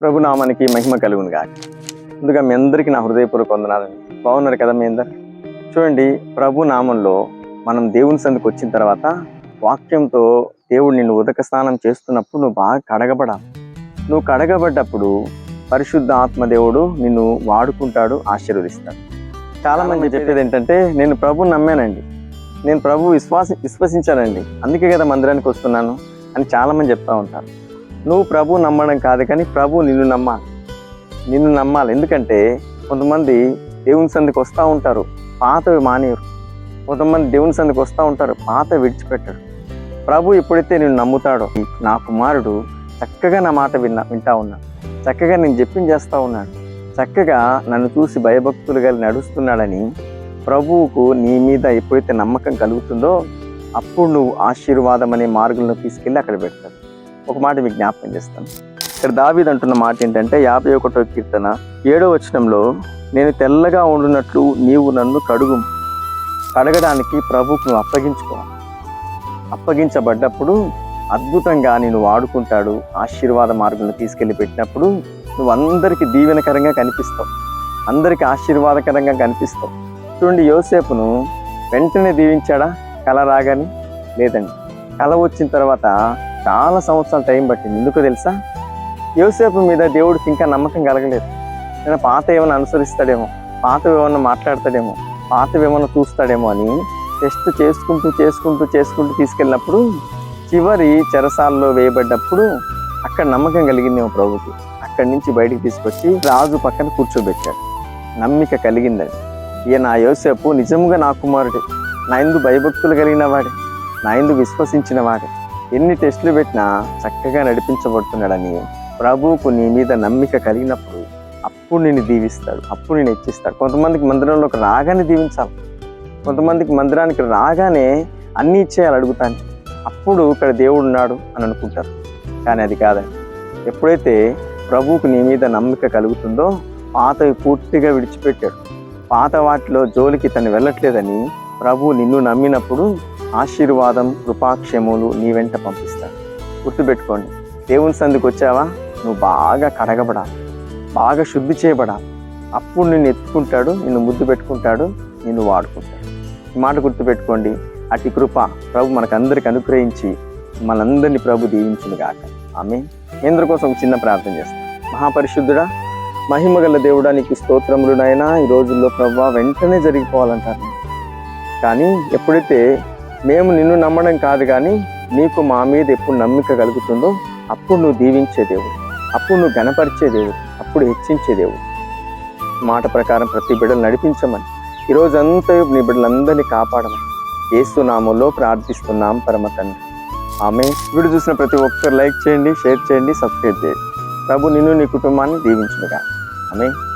ప్రభు నామానికి మహిమ కలుగును గాక ముందుగా మీ అందరికీ నా హృదయపూర్వక వందనాలండి బాగున్నారు కదా మీ అందరు? చూడండి ప్రభు నామంలో మనం దేవుని సందుకు వచ్చిన తర్వాత వాక్యంతో దేవుడు నిన్ను ఉదక స్నానం చేస్తున్నప్పుడు నువ్వు బాగా కడగబడాలి. నువ్వు కడగబడ్డప్పుడు పరిశుద్ధ ఆత్మదేవుడు నిన్ను వాడుకుంటాడు ఆశీర్వదిస్తాడు. చాలా మంది చెప్పేది ఏంటంటే నేను ప్రభు నమ్మానండి. నేను ప్రభు విశ్వాస విశ్వసించానండి. అందుకే కదా మందిరానికి వస్తున్నాను అని చాలా మంది చెప్తా ఉంటారు. నువ్వు ప్రభు నమ్మడం కాదు కానీ ప్రభు నిన్ను నమ్మాలి నిన్ను నమ్మాలి. ఎందుకంటే కొంతమంది దేవుని సందికి వస్తూ ఉంటారు. పాతవి మానేరు కొంతమంది దేవుని సందికి వస్తూ ఉంటారు. పాత విడిచిపెట్టరు. ప్రభు ఎప్పుడైతే నేను నమ్ముతాడో నా కుమారుడు చక్కగా నా మాట విన్నా వింటా ఉన్నాడు చక్కగా నేను చెప్పింది చేస్తూ ఉన్నాడు. చక్కగా నన్ను చూసి భయభక్తులు కలిగి నడుస్తున్నాడని ప్రభువుకు నీ మీద ఎప్పుడైతే నమ్మకం కలుగుతుందో అప్పుడు నువ్వు ఆశీర్వాదం అనే మార్గంలో తీసుకెళ్ళి అక్కడ పెడతావు. ఒక మాట మీకు జ్ఞాపకం చేస్తాను. ఇక్కడ దావీద్ అంటున్న మాట ఏంటంటే యాభై ఒకటో కీర్తన ఏడో వచనంలో నేను తెల్లగా ఉండునట్లు నీవు నన్ను కడుగు. కడగడానికి ప్రభుకు నువ్వు అప్పగించుకోవాలి అప్పగించబడ్డప్పుడు అద్భుతంగా నేను వాడుకుంటాడు. ఆశీర్వాద మార్గంలో తీసుకెళ్ళి పెట్టినప్పుడు నువ్వు అందరికీ దీవెనకరంగా కనిపిస్తావు. అందరికీ ఆశీర్వాదకరంగా కనిపిస్తావు. చూడండి యోసేపును వెంటనే దీవించాడా? కళ రాగాని? లేదండి. కళ వచ్చిన తర్వాత చాలా సంవత్సరాలు టైం పట్టింది. ఎందుకు తెలుసా? యోసేపు మీద దేవుడికి ఇంకా నమ్మకం కలగలేదు. నేను పాత ఏమైనా అనుసరిస్తాడేమో పాత ఏమన్నా మాట్లాడతాడేమో పాత ఏమన్నా చూస్తాడేమో అని టెస్ట్ చేసుకుంటూ చేసుకుంటూ చేసుకుంటూ తీసుకెళ్ళినప్పుడు చివరి చెరసాల్లో వేయబడ్డప్పుడు అక్కడ నమ్మకం కలిగిందేమో ప్రభుకి. అక్కడి నుంచి బయటికి తీసుకొచ్చి రాజు పక్కన కూర్చోబెట్టాడు. నమ్మిక కలిగిందని. ఈయన ఆ యోసేపు నిజంగా నా కుమారుడు. నా ఎందు భయభక్తులు కలిగిన వాడు. నా ఎందు విశ్వసించిన వాడు. ఎన్ని టెస్టులు పెట్టినా చక్కగా నడిపించబడుతున్నాడని ప్రభువుకు నీ మీద నమ్మిక కలిగినప్పుడు అప్పుడు నేను దీవిస్తాడు అప్పుడు నేను హెచ్చిస్తాడు. కొంతమందికి మందిరంలోకి రాగానే దీవించాలి. కొంతమందికి మందిరానికి రాగానే అన్నీ ఇచ్చేయాలి అడుగుతాను అప్పుడు ఇక్కడ దేవుడు ఉన్నాడు అని అనుకుంటారు. కానీ అది కాదండి. ఎప్పుడైతే ప్రభువుకు నీ మీద నమ్మిక కలుగుతుందో పాతవి పూర్తిగా విడిచిపెట్టాడు. పాత వాటిలో జోలికి తను వెళ్ళట్లేదని ప్రభువు నిన్ను నమ్మినప్పుడు ఆశీర్వాదం కృపాక్షములు నీ వెంట పంపిస్తాడు గుర్తుపెట్టుకోండి దేవుని సందుకు వచ్చావా? నువ్వు బాగా కడగబడాలి బాగా శుద్ధి చేయబడాలి. అప్పుడు నిన్ను ఎత్తుకుంటాడు నిన్ను ముద్దు పెట్టుకుంటాడు నిన్ను వాడుకుంటాడు. ఈ మాట గుర్తుపెట్టుకోండి అతి కృప ప్రభు మనకందరికి అనుగ్రహించి మనందరినీ ప్రభు దీవించింది కాక ఆమె ఇంద్ర కోసం చిన్న ప్రార్థన చేస్తాం మహాపరిశుద్ధుడా మహిమగల దేవుడా నీకు స్తోత్రములునైనా ఈ రోజుల్లో ప్రభు వెంటనే జరిగిపోవాలంటారు. కానీ ఎప్పుడైతే మేము నిన్ను నమ్మడం కాదు కానీ నీకు మా మీద ఎప్పుడు నమ్మిక కలుగుతుందో అప్పుడు నువ్వు దీవించే దేవుడు. అప్పుడు నువ్వు గణపరిచే దేవుడు. అప్పుడు హెచ్చించే దేవుడు. మాట ప్రకారం ప్రతి బిడ్డలు నడిపించమని. ఈరోజంతా నీ బిడ్డలందరినీ కాపాడమని. ఏసునామంలో ప్రార్థిస్తున్నాం పరమ తండ్రి. ఆమె వీడియో చూసిన ప్రతి ఒక్కరు లైక్ చేయండి షేర్ చేయండి సబ్స్క్రైబ్ చేయండి. ప్రభు నిన్ను నీ కుటుంబాన్ని దీవించుగా ఆమె